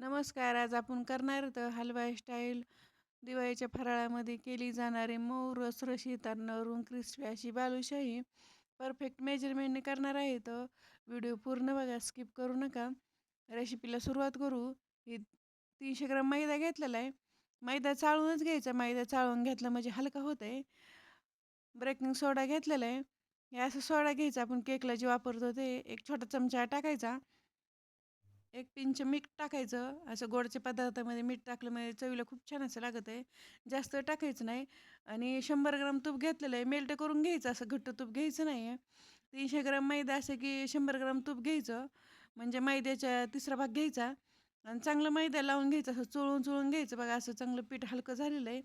नमस्कार आज आपण करणार आहोत हलवा स्टाईल. दिवाळीच्या फराळामध्ये केली जाणारी मऊ रसरशीत नरून क्रिस्पी अशी बालुशाही. परफेक्ट मेजरमेंटने करणार आहे तर व्हिडिओ पूर्ण बघा स्किप करू नका. रेसिपीला सुरुवात करू. ही तीनशे ग्राम मैदा घेतलेला आहे. मैदा चाळूनच घ्यायचा. मैदा चाळून घेतला म्हणजे हलका होत आहे. ब्रेकिंग सोडा घेतलेला आहे. हे असं सोडा घ्यायचा. आपण केकला जे वापरतो ते एक छोटा चमचा टाकायचा. एक पिंच मीठ टाकायचं. असं गोडच्या पदार्थामध्ये मीठ टाकलं म्हणजे चवीला खूप छान असं लागत आहे. जास्त टाकायचं नाही. आणि शंभर ग्राम तूप घेतलेलं आहे. मेल्ट करून घ्यायचं असं घट्ट तूप घ्यायचं नाही आहे. तीनशे ग्राम मैदा असं की शंभर ग्राम तूप घ्यायचं. म्हणजे मैद्याच्या तिसरा भाग घ्यायचा. आणि चांगलं मैदा लावून घ्यायचं असं चोळून चोळून घ्यायचं. बघा असं चांगलं पीठ हलकं झालेलं आहे.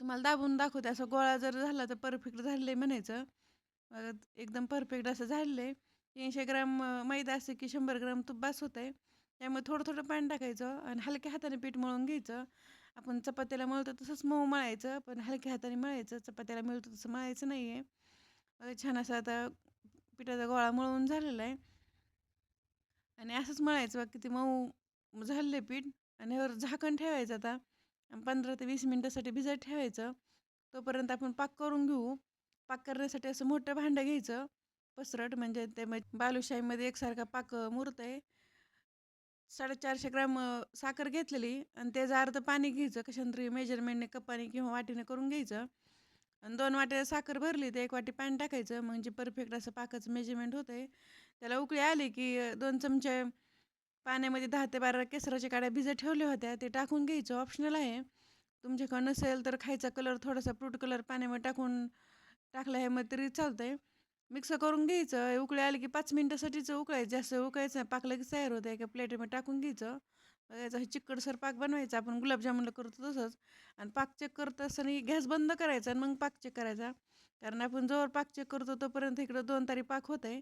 तुम्हाला दाबून दाखवते. असं गोळा जर झाला तर परफेक्ट झालेलं आहे म्हणायचं. एकदम परफेक्ट असं झालेलं आहे. तीनशे ग्राम मैदा असं की शंभर ग्राम तूप बास होतं आहे त्यामुळे थोडं थोडं पाणी टाकायचं आणि हलक्या हाताने पीठ मळून घ्यायचं. आपण चपात्याला मळतो तसंच मऊ मळायचं पण हलक्या हाताने मळायचं. चपात्याला मिळतो तसं मळायचं नाही आहे छान असं आता पिठाचा गोळा मळून झालेला आहे. आणि असंच मळायचं बाकी किती मऊ झालेलं आहे पीठ. आणि वर झाकण ठेवायचं आता. पंधरा ते वीस मिनटासाठी भिजत ठेवायचं. तोपर्यंत आपण पाक करून घेऊ. पाक करण्यासाठी असं मोठं भांडं घ्यायचं. पसरट म्हणजे ते बालुशाहीमध्ये एकसारखा पाक मुरत आहे साडेचारशे ग्राम साखर घेतलेली आणि त्याचं अर्ध पाणी घ्यायचं कशांतरी मेजरमेंटने कपाने किंवा वाटीने करून घ्यायचं. आणि दोन वाट्या साखर भरली तर एक वाटी पाणी टाकायचं म्हणजे परफेक्ट असं पाकाचं मेजरमेंट होतं आहे त्याला उकळी आली की दोन चमचे पाण्यामध्ये दहा ते बारा केसराच्या काड्या भिजत ठेवल्या होत्या ते टाकून घ्यायचं. ऑप्शनल आहे. तुमच्याकडं नसेल तर खायचा कलर थोडासा फ्रूट कलर पाण्यामध्ये टाकून टाकला आहे मग तरी चालतं आहे मिक्स करून घ्यायचं. उकळी आली की पाच मिनटासाठीच उकळायचं जास्त उकळायचं पाकलं की तयार होतं. एका प्लेटमध्ये टाकून घ्यायचं. याचा चिकटसर पाक बनवायचा. आपण गुलाबजामुनला करतो तसंच. आणि पाक चेक करत असताना गॅस बंद करायचा आणि मग पाक चेक करायचा. कारण आपण जोवर पाक चेक करतो तोपर्यंत इकडं दोन तारी पाक होत आहे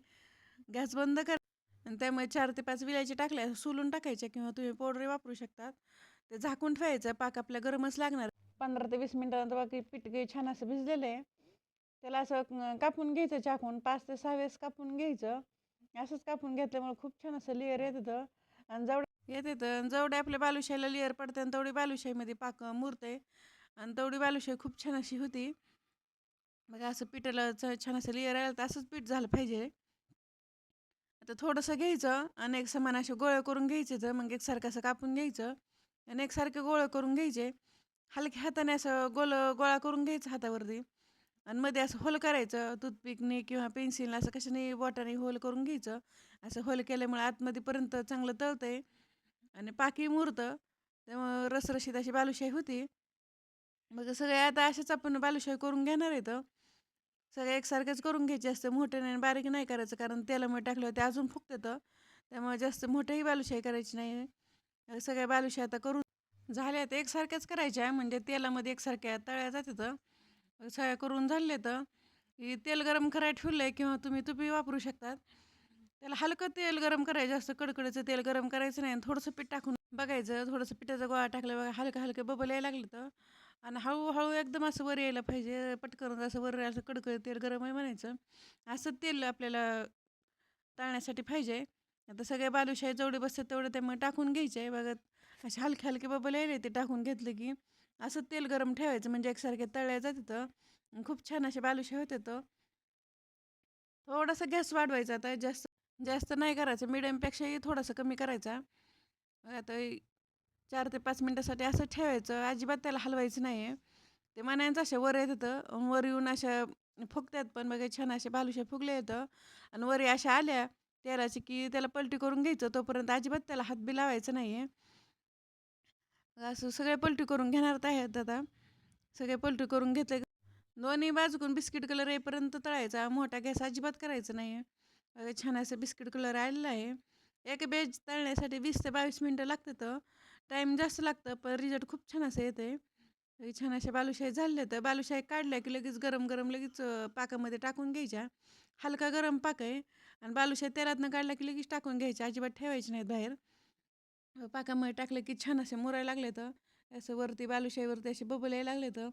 गॅस बंद कर आणि त्यामुळे चार ते पाच विलायची टाकल्या सोलून टाकायच्या किंवा तुम्ही पावडर वापरू शकतात. ते झाकून ठेवायचं. पाक आपल्या गरमच लागणार. पंधरा ते वीस मिनटानंतर बाकी पीठ छान असं भिजलेलं आहे. त्याला असं कापून घ्यायचं चाकून पाच ते सहा वेळेस कापून घ्यायचं. असंच कापून घेतल्यामुळे खूप छान असं लेअर येत. होतं आणि जेवढं येत येतं जेवढे आपल्या बालुशाहीला लेअर पडते आणि तेवढी बालुशाहीमध्ये पाक मुरते आणि तेवढी बालुशाही खूप छान अशी होती. मग असं पिठाला छान असं लेअर आलं तर असंच पीठ झालं पाहिजे. आता थोडंसं घ्यायचं आणि एक समान असे गोळे करून घ्यायचे तर मग एकसारखं असं कापून घ्यायचं. आणि एकसारखे गोळे करून घ्यायचे. हलक्या हाताने असं गोल गोळा करून घ्यायचं हातावरती. आणि मध्ये असं होल करायचं टूथपिकने किंवा पेन्सिलने असं कशाने बॉटाने होल करून घ्यायचं. असं होल केल्यामुळे आतमध्येपर्यंत चांगलं तळतं आहे आणि पाकी मुरतं. त्यामुळं रसरशीत अशी बालुशाही होती. मग सगळे आता अशाच आपण बालुशाही करून घेणार आहेत. सगळे एकसारखेच करून घ्यायचे असते. मोठे नाही बारीक नाही करायचं कारण तेलामुळे टाकलं ते अजून फुकतं त्यामुळे जास्त मोठंही बालुशाही करायची नाही. सगळ्या बालुशाही आता करून झाल्या. तर एकसारख्याच करायच्या. म्हणजे तेलामध्ये एकसारख्या तळ्या जातात. सया करून झाले तर तेल गरम करायला ठेवलं आहे किंवा तुम्ही तुपी वापरू शकतात. त्याला हलकं तेल गरम करायचं जास्त कडकडचं तेल गरम करायचं नाही. थोडंसं पीठ टाकून बघायचं. थोडंसं पिठाचा गोळा टाकलं बघा हलकं हलकं बबल यायला लागलं तर. आणि हळूहळू एकदम असं वर यायला पाहिजे. पटकन असं वर असं कडकड तेल गरम आहे म्हणायचं. असं तेल आपल्याला तळण्यासाठी पाहिजे. आता सगळे बालुशाही जेवढे बसतात तेवढं त्यामुळे मग टाकून घ्यायचे. बघत असे हलके हलके बबल यायले ते टाकून घेतलं की असं तेल गरम ठेवायचं म्हणजे एकसारखे तळल्या तिथं खूप छान असे बालुशा होते तर. थोडासा गॅस वाढवायचा आता जास्त जास्त नाही करायचं मिडियमपेक्षाही थोडासा कमी करायचा. आता चार ते पाच मिनटासाठी असं ठेवायचं अजिबात त्याला हलवायचं नाही आहे ते मनायचं अशा वर येत होतं वर येऊन अशा फुगतात पण बघा छान असे बालुशा फुगले येतं आणि वरी अशा आल्या तेलाची की त्याला पलटी करून घ्यायचं तोपर्यंत अजिबात त्याला हात बी लावायचं नाही आहे असं सगळे पलटी करून घेणार आहेत आता. सगळे पलटी करून घेतले दोन्ही बाजूकून बिस्किट कलर येईपर्यंत तळायचा. मोठा गॅस अजिबात करायचं नाही आहे छान असं बिस्किट कलर आलेला आहे. एक बेज तळण्यासाठी वीस ते बावीस मिनटं लागतं तर टाईम जास्त लागतं पण रिझल्ट खूप छान असं येते छान असे बालुशाही झाले तर बालुशाही काढल्या की लगेच गरम गरम लगेच पाकामध्ये टाकून घ्यायच्या. हलका गरम पाक आहे. आणि बालुशाही तेलातनं काढला की लगेच टाकून घ्यायच्या. अजिबात ठेवायचे नाहीत बाहेर. पाकामध्ये टाकलं की छान असे मुरायला लागले तर असं वरती बालुशाहीवरती असे बबल यायला लागले तर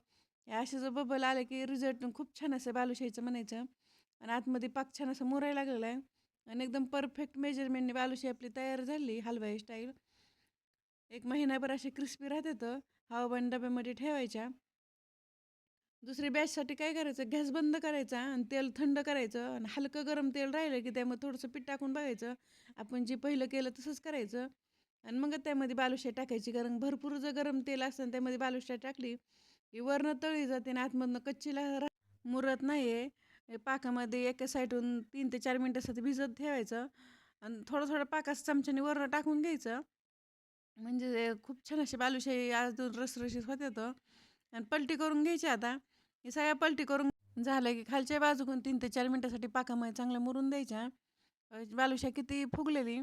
असे जर बबल आले की रिझल्ट खूप छान असं बालुशाहीचं म्हणायचं. आणि आतमध्ये पाक छान असं मुरायला लागलेलं आहे. आणि एकदम परफेक्ट मेजरमेंटने बालुशाही आपली तयार झाली हलवाई स्टाईल एक महिनाभर असे क्रिस्पी राहतात हवाबंद डब्यामध्ये ठेवायच्या. दुसरी बॅचसाठी काय करायचं? गॅस बंद करायचा आणि तेल थंड करायचं. आणि हलकं गरम तेल राहिलं की त्यामध्ये थोडंसं पीठ टाकून बघायचं. आपण जे पहिलं केलं तसंच करायचं. आणि मग त्यामध्ये बालुशाही टाकायची कारण भरपूर जर गरम तेल असतं त्यामध्ये बालुशा टाकली की वरनं तळी जाते आणि आतमधनं कच्चीला मुरत नाही आहे पाकामध्ये एका साईडून तीन ते चार मिनटासाठी भिजत ठेवायचं आणि थोडं थोडं पाकास चमच्याने वरनं टाकून घ्यायचं. म्हणजे खूप छान अशी बालुशाही अजून रसरशीत होते तर आणि पलटी करून घ्यायची आता. हे सगळ्या पलटी करून झालं की खालच्या बाजूकडून तीन ते चार मिनटासाठी पाकामध्ये चांगल्या मुरून द्यायच्या. बालुशा किती फुगलेली.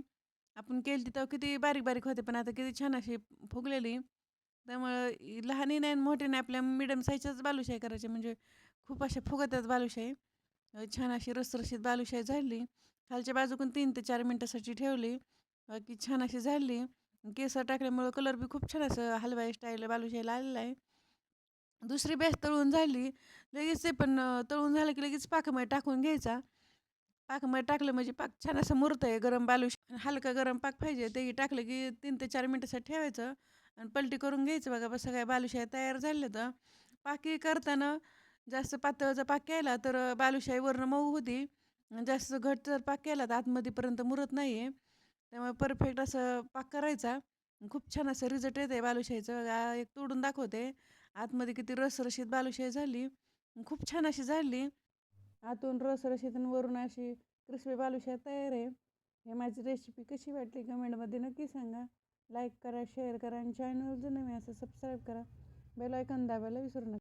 आपण केली तिथं किती बारीक बारीक होते पण आता किती छान अशी फुगलेली. त्यामुळं लहानही नाही मोठी नाही आपल्या मिडियम साईजच्याच बालुशाही करायचे. म्हणजे खूप अशा फुगतात बालुशाही. छान अशी रसरशीत बालुशाही झाली. खालच्या बाजूकून तीन ते चार मिनटासाठी ठेवली. की छान अशी झाली. केसर टाकल्यामुळं कलर बी खूप छान असं हलवाई स्टाईल बालुशाहीला आलेला आहे. दुसरी बॅच तळून झाली. लगेच ते पण तळून झालं की लगेच पाकामध्ये टाकून घ्यायचा. पाकमध्ये टाकलं म्हणजे पाक छान असं मुरतं आहे गरम बालुश हलका गरम पाक पाहिजे तेही टाकलं की तीन ते चार मिनटासाठी ठेवायचं आणि पलटी करून घ्यायचं. बघा बस सगळ्या बालुशाही तयार झाले तर पाकी करताना जास्त पातळचा पाक केला तर बालुशाही वरनं मऊ होती. जास्त घट जर पाक केला तर आतमध्येपर्यंत मुरत नाही आहे त्यामुळे परफेक्ट असं पाक करायचा. खूप छान असं रिझल्ट येते आहे बालुशाहीचं बघा एक तोडून दाखवते. आतमध्ये किती रसरशीत बालुशाही झाली. खूप छान अशी झाली. आतून रसरशीत आणि वरून अशी क्रिस्पी बालुशा तयार आहे. हे माझी रेसिपी कशी वाटली कमेंटमध्ये नक्की सांगा. लाईक करा शेअर करा आणि चॅनल जर नवीन असं सबस्क्राईब करा. बेल आयकॉन दाबायला विसरू नका.